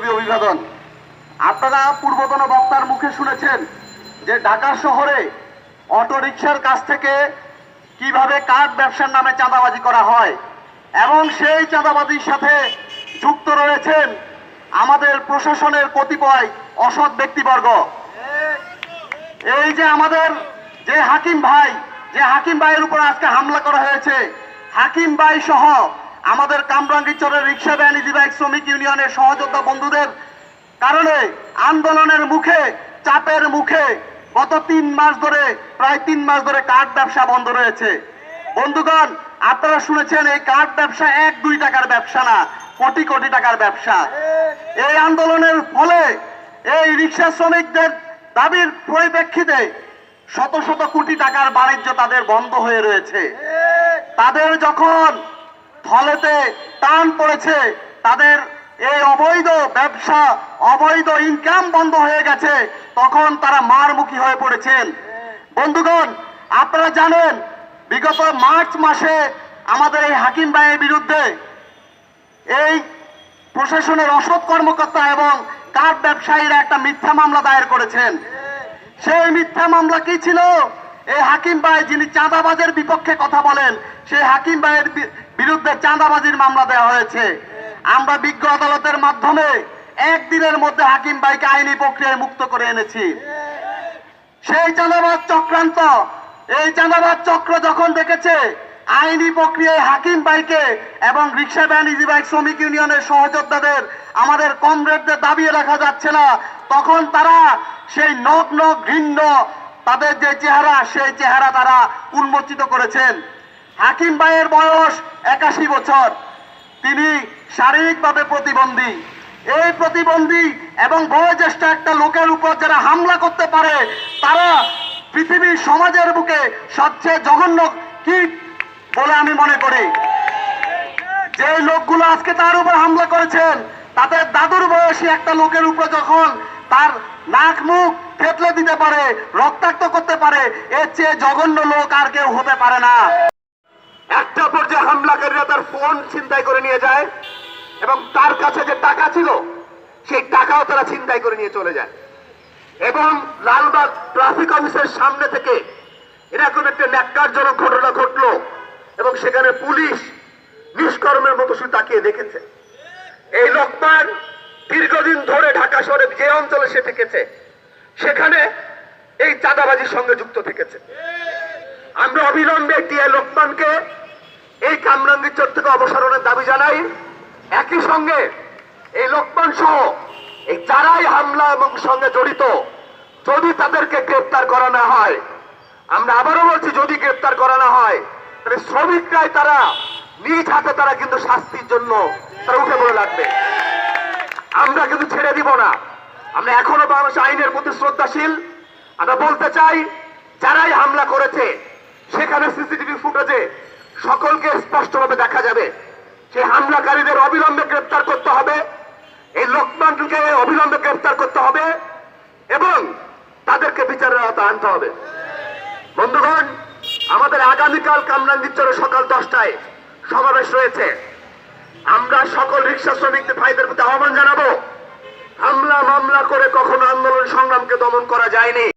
বিপ্লবী অভিবাদন। আপনারা পূর্বতন বক্তার মুখে শুনেছেন যে ঢাকা শহরে অটোরিকশার কাছ থেকে কীভাবে কাঠ ব্যবসার নামে চাঁদাবাজি করা হয় এবং সেই চাঁদাবাজির সাথে যুক্ত রয়েছেন আমাদের প্রশাসনের কতিপয় অসৎ ব্যক্তিবর্গ। এই যে আমাদের যে হাকিম ভাই, যে হাকিম ভাইয়ের উপর আজকে হামলা করা হয়েছে, হাকিম ভাই সহ আমাদের কামরাঙ্গীচরের রিক্সা ভ্যান ইজি বাইক শ্রমিক ইউনিয়নের সহযোদ্ধা বন্ধুদের কারণে আন্দোলনের মুখে, চাপের মুখে গত তিন মাস ধরে, প্রায় তিন মাস ধরে কার্ড ব্যবসা বন্ধ রয়েছে। বন্ধুগণ, আপনারা শুনেছেন এই কার্ড ব্যবসা এক দুই টাকার ব্যবসা না, কোটি কোটি টাকার ব্যবসা। এই আন্দোলনের ফলে এই রিক্সা শ্রমিকদের দাবির পরিপ্রেক্ষিতে শত শত কোটি টাকার বাণিজ্য তাদের বন্ধ হয়ে রয়েছে। তাদের যখন ফলেতে টান পড়েছে। তাদের এই অবৈধ ব্যবসা, অবৈধ ইনকাম বন্ধ হয়ে গেছে। তখন তারা মারমুখী হয়ে পড়েছেন। বন্ধুগণ, আপনারা জানেন, বিগত মার্চ মাসে আমাদের এই হাকিম ভাইয়ের বিরুদ্ধে এই প্রশাসনের অসৎ কর্মকর্তা এবং কার্ড ব্যবসায়ীরা একটা মিথ্যা মামলা দায়ের করেছেন। সেই মিথ্যা মামলা কি ছিল? এই হাকিম ভাই যিনি চাঁদাবাজের বিপক্ষে কথা বলেন, সেই হাকিম ভাইয়ের বিরুদ্ধে চাঁদাবাজির মামলা দেওয়া হয়েছে। আমরা বিজ্ঞ আদালতের মাধ্যমে একদিনের মধ্যে হাকিম ভাইকে আইনি প্রক্রিয়ায় মুক্ত করে এনেছি। সেই চাঁদাবাজ চক্রান্ত, এই চাঁদাবাজ চক্র যখন দেখেছে আইনি প্রক্রিয়ায় হাকিম বাইকে এবং রিক্সা ভ্যান, ইজি বাইক শ্রমিক ইউনিয়নের সহযোদ্ধাদের, আমাদের কমরেডদের দাবিয়ে রাখা যাচ্ছে না। তখন তারা সেই নগ্ন, ঘৃণ্য, তাদের যে চেহারা, সেই চেহারা তারা উন্মোচিত করেছেন। হাকিম ভাইয়ের বয়স একাশি বছর। তিনি শারীরিকভাবে প্রতিবন্ধী। এই প্রতিবন্ধী এবং বয়োজ্যেষ্ঠ একটা লোকের উপর যারা হামলা করতে পারে, তারা পৃথিবীর সমাজের বুকে সবচেয়ে জঘন্য কীট বলে আমি মনে করি। যে লোকগুলো আজকে তার উপর হামলা করেছেন, তাদের দাদুর বয়সী একটা লোকের উপর যখন তার নাক মুখ থেতলে দিতে পারে, রক্তাক্ত করতে পারে, এর চেয়ে জঘন্য লোক আর কেউ হতে পারে না। একটা পর্যায়ে হামলাকারীরা তার ফোন ছিনতাই করে নিয়ে যায় এবং তার কাছে যে টাকা ছিল, সেই টাকাও তারা ছিনতাই করে নিয়ে চলে যায়। এবং লালবাগ ট্রাফিক অফিসের সামনে থেকে এরকম একটা ন্যাক্কারজনক ঘটনা ঘটলো এবং সেখানে পুলিশ নিষ্কর্মের মতো শুধু তাকিয়ে দেখেছে। এই লোকমান দীর্ঘদিন ধরে ঢাকা শহরে যে অঞ্চলে সে থেকেছে, সেখানে এই চাঁদাবাজির সঙ্গে যুক্ত থেকেছে। আমরা অবিলম্বে টিআই লোকমানকে এই কামরাঙ্গীর চর থেকে অবসরণের দাবি জানাই। একই সঙ্গে এই লোকমান সহ এই যারাই হামলা এবং সঙ্গে জড়িত, যদি তাদেরকে গ্রেপ্তার করা না হয়, আমরা আবারও বলছি, যদি গ্রেপ্তার করা না হয়, তাহলে শ্রমিকরাই তারা, নিজ হাতে তারা কিন্তু শাস্তির জন্য তারা উঠে পড়ে লাগবে। আমরা কিন্তু ছেড়ে দিব না। আমরা এখনও বাংলাদেশ আইনের প্রতি শ্রদ্ধাশীল। আমরা বলতে চাই, যারাই হামলা করেছে, সেখানে সিসিটিভি ফুটেজে সকলকে স্পষ্টভাবে দেখা যাবে সেই হামলাকারীদের অবিলম্বে গ্রেপ্তার করতে হবে, এই লোকমানকে অবিলম্বে গ্রেপ্তার করতে হবে এবং তাদেরকে বিচারের আওতা আনতে হবে। বন্ধুগণ, আমাদের আগামীকাল কামরাঙ্গীরচরে সকাল দশটায় সমাবেশ রয়েছে। আমরা সকল রিক্সা শ্রমিকদের ভাইদের প্রতি আহ্বান জানাব, হামলা মামলা করে কখনো আন্দোলন সংগ্রামকে দমন করা যায়নি।